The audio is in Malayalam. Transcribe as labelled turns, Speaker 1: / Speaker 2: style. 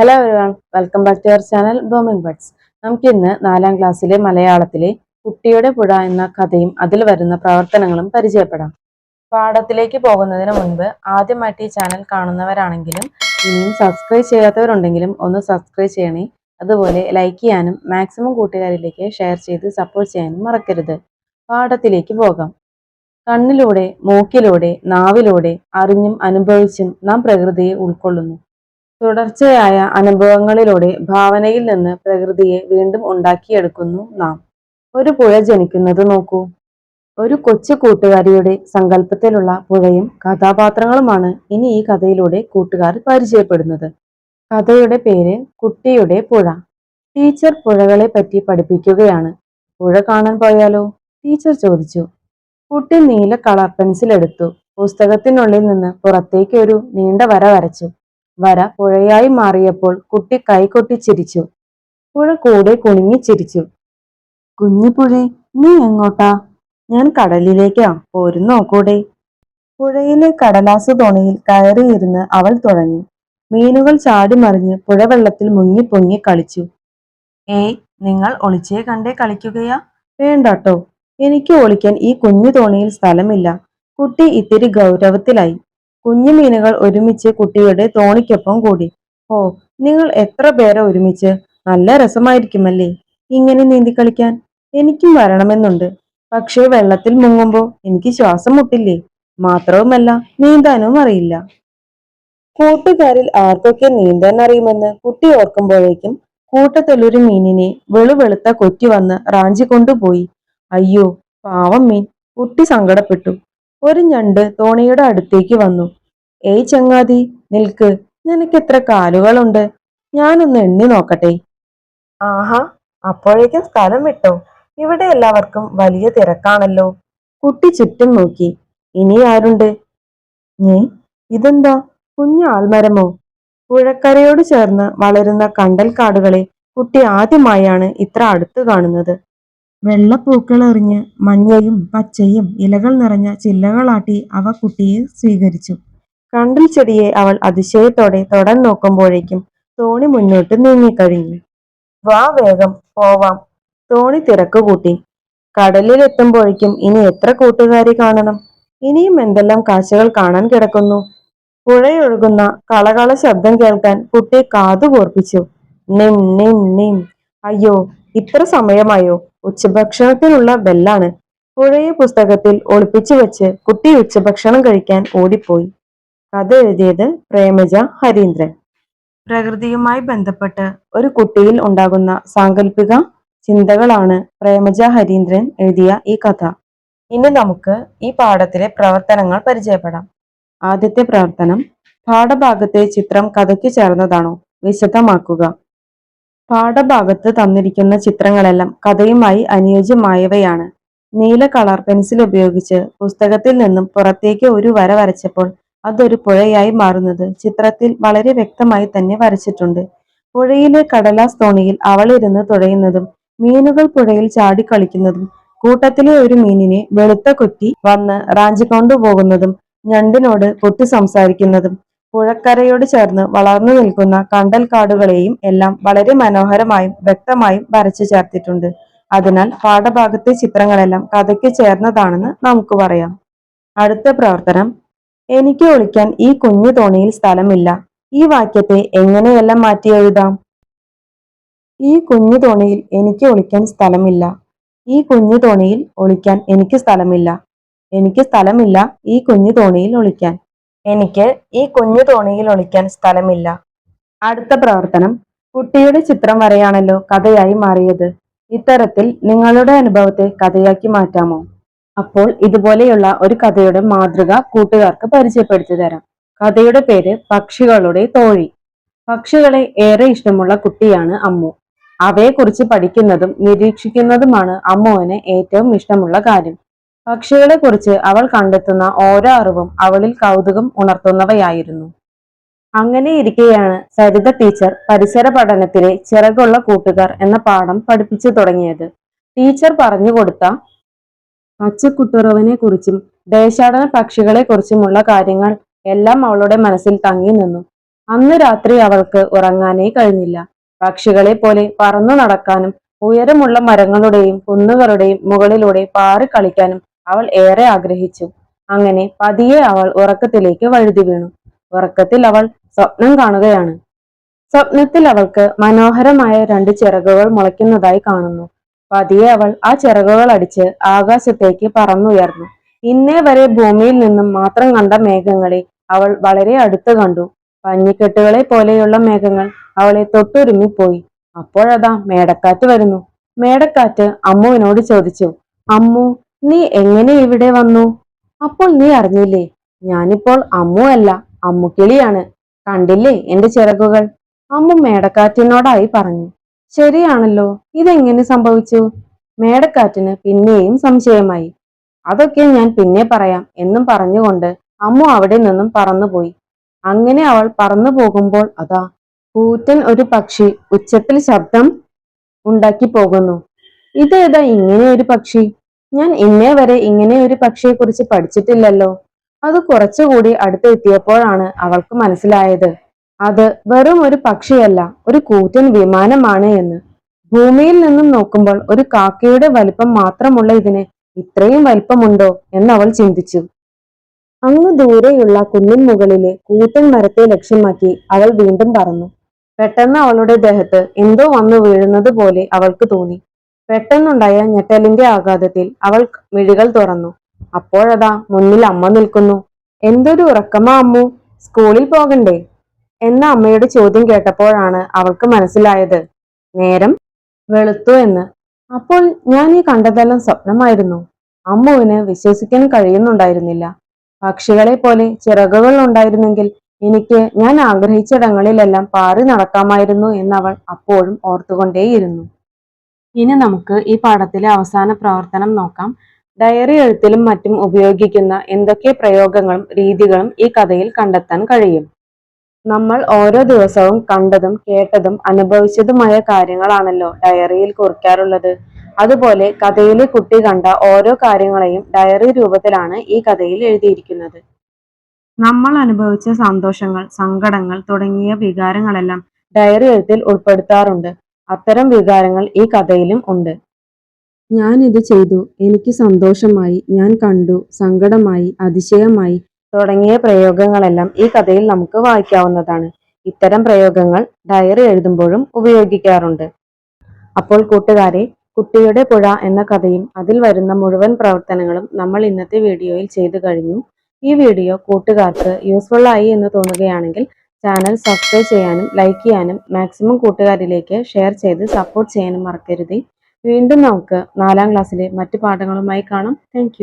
Speaker 1: Hello everyone welcome back to our channel Blooming Buds നമുക്കിന്ന് നാലാം ക്ലാസ്സിലെ മലയാളത്തിലെ കുട്ടിയുടെ പുഴ എന്ന കഥയും അതിൽ വരുന്ന പ്രവർത്തനങ്ങളും പരിചയപ്പെടാം. പാഠത്തിലേക്ക് പോകുന്നതിന് മുൻപ് ആദ്യമായിട്ട് ഈ ചാനൽ കാണുന്നവരാണെങ്കിലും ഇനിയും സബ്സ്ക്രൈബ് ചെയ്യാത്തവരുണ്ടെങ്കിലും ഒന്ന് സബ്സ്ക്രൈബ് ചെയ്യണേ. അതുപോലെ ലൈക്ക് ചെയ്യാനും മാക്സിമം കൂട്ടുകാരിലേക്ക് ഷെയർ ചെയ്ത് സപ്പോർട്ട് ചെയ്യാനും മറക്കരുത്. പാഠത്തിലേക്ക് പോകാം. കണ്ണിലൂടെ മൂക്കിലൂടെ നാവിലൂടെ അറിഞ്ഞും അനുഭവിച്ചും നാം പ്രകൃതിയെ ഉൾക്കൊള്ളുന്നു. തുടർച്ചയായ അനുഭവങ്ങളിലൂടെ ഭാവനയിൽ നിന്ന് പ്രകൃതിയെ വീണ്ടും ഉണ്ടാക്കിയെടുക്കുന്നു നാം. ഒരു പുഴ ജനിക്കുന്നത് നോക്കൂ. ഒരു കൊച്ചു കൂട്ടുകാരിയുടെ സങ്കല്പത്തിലുള്ള പുഴയും കഥാപാത്രങ്ങളുമാണ് ഇനി ഈ കഥയിലൂടെ കൂട്ടുകാർ പരിചയപ്പെടുന്നത്. കഥയുടെ പേര് കുട്ടിയുടെ പുഴ. ടീച്ചർ പുഴകളെ പറ്റി പഠിപ്പിക്കുകയാണ്. പുഴ കാണാൻ പോയാലോ? ടീച്ചർ ചോദിച്ചു. കുട്ടി നീല കളർ പെൻസിൽ എടുത്തു പുസ്തകത്തിനുള്ളിൽ നിന്ന് പുറത്തേക്ക് ഒരു നീണ്ട വര വരച്ചു. വര പുഴയായി മാറിയപ്പോൾ കുട്ടി കൈകൊട്ടി ചിരിച്ചു. പുഴ കൂടെ കുണുങ്ങി ചിരിച്ചു. കുഞ്ഞിപ്പുഴേ നീ എങ്ങോട്ടാ? ഞാൻ കടലിലേക്കാ. പോരുന്നോ കൂടെ? പുഴയിലെ കടലാസു തോണിയിൽ കയറിയിരുന്ന് അവൾ തുഴഞ്ഞു. മീനുകൾ ചാടിമറിഞ്ഞ് പുഴവെള്ളത്തിൽ മുങ്ങി പൊങ്ങി കളിച്ചു. ഏയ് നിങ്ങൾ ഒളിച്ചേ കണ്ടേ കളിക്കുകയാ? വേണ്ടട്ടോ. എനിക്ക് ഒളിക്കാൻ ഈ കുഞ്ഞു തോണിയിൽ സ്ഥലമില്ല. കുട്ടി ഇത്തിരി ഗൗരവത്തിലായി. കുഞ്ഞു മീനുകൾ ഒരുമിച്ച് കുട്ടിയുടെ തോണിക്കൊപ്പം കൂടി. ഓ നിങ്ങൾ എത്ര പേരെ ഒരുമിച്ച്? നല്ല രസമായിരിക്കുമല്ലേ? ഇങ്ങനെ നീന്തി കളിക്കാൻ. എനിക്കും വരണമെന്നുണ്ട്. പക്ഷേ വെള്ളത്തിൽ മുങ്ങുമ്പോൾ എനിക്ക് ശ്വാസം മുട്ടില്ലേ? മാത്രവുമല്ല നീന്താനും അറിയില്ല. കൂട്ടുകാരിൽ ആർക്കൊക്കെ നീന്താൻ അറിയുമെന്ന് കുട്ടി ഓർക്കുമ്പോഴേക്കും കൂട്ടത്തിലൊരു മീനിനെ വെളുവെളുത്ത കൊറ്റി വന്ന് റാഞ്ചി കൊണ്ടുപോയി. അയ്യോ പാവം മീൻ. കുട്ടി സങ്കടപ്പെട്ടു. ഒരു ഞണ്ട് തോണിയുടെ അടുത്തേക്ക് വന്നു. ഏയ് ചങ്ങാതി നിൽക്ക്. നിനക്ക് എത്ര കാലുകളുണ്ട്? ഞാനൊന്ന് എണ്ണി നോക്കട്ടെ. ആഹാ അപ്പോഴേക്കും സ്ഥലം വിട്ടോ. ഇവിടെ എല്ലാവർക്കും വലിയ തിരക്കാണല്ലോ. കുട്ടി ചുറ്റും നോക്കി. ഇനി ആരുണ്ട്? ഏ ഇതെന്താ? കുഞ്ഞു ആൽമരമോ? പുഴക്കരയോട് ചേർന്ന് വളരുന്ന കണ്ടൽ കാടുകളെ കുട്ടി ആദ്യമായാണ് ഇത്ര അടുത്ത് കാണുന്നത്. വെള്ളപ്പൂക്കൾ എറിഞ്ഞ് മഞ്ഞയും പച്ചയും ഇലകൾ നിറഞ്ഞ ചില്ലകളാട്ടി അവ കുട്ടിയെ സ്വീകരിച്ചു. കണ്ടൽ ചെടിയെ അവൾ അതിശയത്തോടെ തൊടാൻ നോക്കുമ്പോഴേക്കും തോണി മുന്നോട്ട് നീങ്ങിക്കഴിഞ്ഞു. വാ വേഗം പോവാം തോണി തിരക്കുകൂട്ടി കടലിലെത്തുമ്പോഴേക്കും ഇനി എത്ര കൂട്ടുകാരി കാണണം? ഇനിയും എന്തെല്ലാം കാഴ്ചകൾ കാണാൻ കിടക്കുന്നു? പുഴയൊഴുകുന്ന കളകള ശബ്ദം കേൾക്കാൻ കുട്ടി കാതു കൂർപ്പിച്ചു നിം നിം നിം. അയ്യോ ഇത്ര സമയമായോ? ഉച്ചഭക്ഷണത്തിനുള്ള ബെല്ലാണ്. പുഴയ പുസ്തകത്തിൽ ഒളിപ്പിച്ചു വെച്ച് കുട്ടി ഉച്ചഭക്ഷണം കഴിക്കാൻ ഓടിപ്പോയി. കഥ എഴുതിയത് പ്രേമജ ഹരീന്ദ്രൻ. പ്രകൃതിയുമായി ബന്ധപ്പെട്ട് ഒരു കുട്ടിയിൽ ഉണ്ടാകുന്ന സാങ്കല്പിക ചിന്തകളാണ് പ്രേമജ ഹരീന്ദ്രൻ എഴുതിയ ഈ കഥ. ഇനി നമുക്ക് ഈ പാഠത്തിലെ പ്രവർത്തനങ്ങൾ പരിചയപ്പെടാം. ആദ്യത്തെ പ്രവർത്തനം പാഠഭാഗത്തെ ചിത്രം കഥയ്ക്ക് ചേർന്നതാണോ? വിശദമാക്കുക. പാഠഭാഗത്ത് തന്നിരിക്കുന്ന ചിത്രങ്ങളെല്ലാം കഥയുമായി അനുയോജ്യമായവയാണ്. നീല കളർ പെൻസിൽ ഉപയോഗിച്ച് പുസ്തകത്തിൽ നിന്നും പുറത്തേക്ക് ഒരു വര വരച്ചപ്പോൾ അതൊരു പുഴയായി മാറുന്നത് ചിത്രത്തിൽ വളരെ വ്യക്തമായി തന്നെ വരച്ചിട്ടുണ്ട്. പുഴയിലെ കടലാസ് തോണിയിൽ അവളിരുന്ന് തുഴയുന്നതും മീനുകൾ പുഴയിൽ ചാടിക്കളിക്കുന്നതും കൂട്ടത്തിലെ ഒരു മീനിനെ വെളുത്ത കുറ്റി വന്ന് റാഞ്ചിക്കൊണ്ടു പോകുന്നതും ഞണ്ടിനോട് കുത്തി സംസാരിക്കുന്നതും പുഴക്കരയോട് ചേർന്ന് വളർന്നു നിൽക്കുന്ന കണ്ടൽ കാടുകളെയും എല്ലാം വളരെ മനോഹരമായും വ്യക്തമായും വരച്ചു ചേർത്തിട്ടുണ്ട്. അതിനാൽ പാഠഭാഗത്തെ ചിത്രങ്ങളെല്ലാം കഥയ്ക്ക് ചേർന്നതാണെന്ന് നമുക്ക് പറയാം. അടുത്ത പ്രവർത്തനം. എനിക്ക് ഒളിക്കാൻ ഈ കുഞ്ഞു തോണിയിൽ സ്ഥലമില്ല. ഈ വാക്യത്തെ എങ്ങനെയെല്ലാം മാറ്റി എഴുതാം? ഈ കുഞ്ഞു തോണിയിൽ എനിക്ക് ഒളിക്കാൻ സ്ഥലമില്ല. ഈ കുഞ്ഞു തോണിയിൽ ഒളിക്കാൻ എനിക്ക് സ്ഥലമില്ല. എനിക്ക് സ്ഥലമില്ല ഈ കുഞ്ഞു തോണിയിൽ ഒളിക്കാൻ. എനിക്ക് ഈ കുഞ്ഞു തോണിയിൽ ഒളിക്കാൻ സ്ഥലമില്ല. അടുത്ത പ്രവർത്തനം. കുട്ടിയുടെ ചിത്രം വരെയാണല്ലോ കഥയായി മാറിയത്. ഇത്തരത്തിൽ നിങ്ങളുടെ അനുഭവത്തെ കഥയാക്കി മാറ്റാമോ? അപ്പോൾ ഇതുപോലെയുള്ള ഒരു കഥയുടെ മാതൃക കൂട്ടുകാർക്ക് പരിചയപ്പെടുത്തി തരാം. കഥയുടെ പേര് പക്ഷികളുടെ തോഴി. പക്ഷികളെ ഏറെ ഇഷ്ടമുള്ള കുട്ടിയാണ് അമ്മു. അവയെക്കുറിച്ച് പഠിക്കുന്നതും നിരീക്ഷിക്കുന്നതുമാണ് അമ്മുവിന് ഏറ്റവും ഇഷ്ടമുള്ള കാര്യം. പക്ഷികളെ കുറിച്ച് അവൾ കണ്ടെത്തുന്ന ഓരോ അറിവും അവളിൽ കൗതുകം ഉണർത്തുന്നവയായിരുന്നു. അങ്ങനെ ഇരിക്കെയാണ് സരിത ടീച്ചർ പരിസര പഠനത്തിലെ ചിറകുള്ള കൂട്ടുകാർ എന്ന പാഠം പഠിപ്പിച്ചു തുടങ്ങിയത്. ടീച്ചർ പറഞ്ഞു കൊടുത്ത പച്ചക്കുട്ടുറവനെ കുറിച്ചും ദേശാടന പക്ഷികളെ കുറിച്ചുമുള്ള കാര്യങ്ങൾ എല്ലാം അവളുടെ മനസ്സിൽ തങ്ങി നിന്നു. അന്ന് രാത്രി അവൾക്ക് ഉറങ്ങാനേ കഴിഞ്ഞില്ല. പക്ഷികളെ പോലെ പറന്നു നടക്കാനും ഉയരമുള്ള മരങ്ങളുടെയും കുന്നുകളുടെയും മുകളിലൂടെ പാറി കളിക്കാനും അവൾ ഏറെ ആഗ്രഹിച്ചു. അങ്ങനെ പതിയെ അവൾ ഉറക്കത്തിലേക്ക് വഴുതി വീണു. ഉറക്കത്തിൽ അവൾ സ്വപ്നം കാണുകയാണ്. സ്വപ്നത്തിൽ അവൾക്ക് മനോഹരമായ രണ്ട് ചിറകുകൾ മുളയ്ക്കുന്നതായി കാണുന്നു. പതിയെ അവൾ ആ ചിറകുകൾ അടിച്ച് ആകാശത്തേക്ക് പറന്നുയർന്നു. ഇന്നേ വരെ ഭൂമിയിൽ നിന്നും മാത്രം കണ്ട മേഘങ്ങളെ അവൾ വളരെ അടുത്ത് കണ്ടു. പഞ്ഞിക്കെട്ടുകളെ പോലെയുള്ള മേഘങ്ങൾ അവളെ തൊട്ടുരുമ്മിപ്പോയി അപ്പോഴതാ മേടക്കാറ്റ് വരുന്നു. മേടക്കാറ്റ് അമ്മുവിനോട് ചോദിച്ചു അമ്മു നീ എങ്ങനെ ഇവിടെ വന്നു? അപ്പോൾ നീ അറിഞ്ഞില്ലേ ഞാനിപ്പോൾ അമ്മു അല്ല അമ്മുക്കിളിയാണ് കണ്ടില്ലേ എന്റെ ചിറകുകൾ? അമ്മു മേടക്കാറ്റിനോടായി പറഞ്ഞു. ശരിയാണല്ലോ ഇതെങ്ങനെ സംഭവിച്ചു? മേടക്കാറ്റിന് പിന്നെയും സംശയമായി. അതൊക്കെ ഞാൻ പിന്നെ പറയാം എന്നും പറഞ്ഞുകൊണ്ട് അമ്മു അവിടെ നിന്നും പറന്നുപോയി. അങ്ങനെ അവൾ പറന്നു പോകുമ്പോൾ അതാ കൂറ്റൻ ഒരു പക്ഷി ഉച്ചത്തിൽ ശബ്ദം ഉണ്ടാക്കി പോകുന്നു. ഇതേതാ ഇങ്ങനെ ഒരു പക്ഷി? ഞാൻ ഇന്നേ വരെ ഇങ്ങനെ ഒരു പക്ഷിയെ കുറിച്ച് പഠിച്ചിട്ടില്ലല്ലോ. അത് കുറച്ചുകൂടി അടുത്തെത്തിയപ്പോഴാണ് അവൾക്ക് മനസ്സിലായത്. അത് വെറും ഒരു പക്ഷിയല്ല ഒരു കൂറ്റൻ വിമാനമാണ് എന്ന്. ഭൂമിയിൽ നിന്നും നോക്കുമ്പോൾ ഒരു കാക്കയുടെ വലിപ്പം മാത്രമുള്ള ഇതിന് ഇത്രയും വലിപ്പമുണ്ടോ എന്ന് അവൾ ചിന്തിച്ചു. അങ്ങ് ദൂരെയുള്ള കുന്നിൻ മുകളിലെ കൂറ്റൻ മരത്തെ ലക്ഷ്യമാക്കി അവൾ വീണ്ടും പറന്നു. പെട്ടെന്ന് അവളുടെ ദേഹത്ത് എന്തോ വന്നു വീഴുന്നത് പോലെ അവൾക്ക് തോന്നി. പെട്ടെന്നുണ്ടായ ഞെട്ടലിന്റെ ആഘാതത്തിൽ അവൾ മിഴികൾ തുറന്നു. അപ്പോഴതാ മുന്നിൽ അമ്മ നിൽക്കുന്നു. എന്തൊരു ഉറക്കമാ അമ്മു. സ്കൂളിൽ പോകണ്ടേ? എന്ന അമ്മയുടെ ചോദ്യം കേട്ടപ്പോഴാണ് അവൾക്ക് മനസ്സിലായത്. നേരം വെളുത്തു എന്ന്. അപ്പോൾ ഞാൻ ഈ കണ്ടതെല്ലാം സ്വപ്നമായിരുന്നു. അമ്മുവിന് വിശ്വസിക്കാൻ കഴിയുന്നുണ്ടായിരുന്നില്ല. പക്ഷികളെ പോലെ ചിറകുകൾ ഉണ്ടായിരുന്നെങ്കിൽ എനിക്ക് ഞാൻ ആഗ്രഹിച്ചിടങ്ങളിലെല്ലാം പാറി നടക്കാമായിരുന്നു എന്നവൾ അപ്പോഴും ഓർത്തുകൊണ്ടേയിരുന്നു. ഇനി നമുക്ക് ഈ പാഠത്തിലെ അവസാന പ്രവർത്തനം നോക്കാം. ഡയറി എഴുത്തിലും മറ്റും ഉപയോഗിക്കുന്ന എന്തൊക്കെ പ്രയോഗങ്ങളും രീതികളും ഈ കഥയിൽ കണ്ടെത്താൻ കഴിയും? നമ്മൾ ഓരോ ദിവസവും കണ്ടതും കേട്ടതും അനുഭവിച്ചതുമായ കാര്യങ്ങളാണല്ലോ ഡയറിയിൽ കുറിക്കാറുള്ളത്. അതുപോലെ കഥയിലെ കുട്ടി കണ്ട ഓരോ കാര്യങ്ങളെയും ഡയറി രൂപത്തിലാണ് ഈ കഥയിൽ എഴുതിയിരിക്കുന്നത്. നമ്മൾ അനുഭവിച്ച സന്തോഷങ്ങൾ സങ്കടങ്ങൾ തുടങ്ങിയ വികാരങ്ങളെല്ലാം ഡയറി എഴുത്തിൽ ഉൾപ്പെടുത്താറുണ്ട്. അത്തരം വികാരങ്ങൾ ഈ കഥയിലും ഉണ്ട്. ഞാൻ ഇത് ചെയ്തു. എനിക്ക് സന്തോഷമായി. ഞാൻ കണ്ടു. സങ്കടമായി. അതിശയമായി. തുടങ്ങിയ പ്രയോഗങ്ങളെല്ലാം ഈ കഥയിൽ നമുക്ക് വായിക്കാവുന്നതാണ്. ഇത്തരം പ്രയോഗങ്ങൾ ഡയറി എഴുതുമ്പോഴും ഉപയോഗിക്കാറുണ്ട്. അപ്പോൾ കൂട്ടുകാരെ കുട്ടിയുടെ പുഴ എന്ന കഥയും അതിൽ വരുന്ന മുഴുവൻ പ്രവർത്തനങ്ങളും നമ്മൾ ഇന്നത്തെ വീഡിയോയിൽ ചെയ്തു കഴിഞ്ഞു. ഈ വീഡിയോ കൂട്ടുകാർക്ക് യൂസ്ഫുൾ ആയി എന്ന് തോന്നുകയാണെങ്കിൽ ചാനൽ സബ്സ്ക്രൈബ് ചെയ്യാനും ലൈക്ക് ചെയ്യാനും മാക്സിമം കൂട്ടുകാരിലേക്ക് ഷെയർ ചെയ്ത് സപ്പോർട്ട് ചെയ്യാനും മറക്കരുത്. വീണ്ടും നമുക്ക് നാലാം ക്ലാസ്സിലെ മറ്റു പാഠങ്ങളുമായി കാണാം. താങ്ക്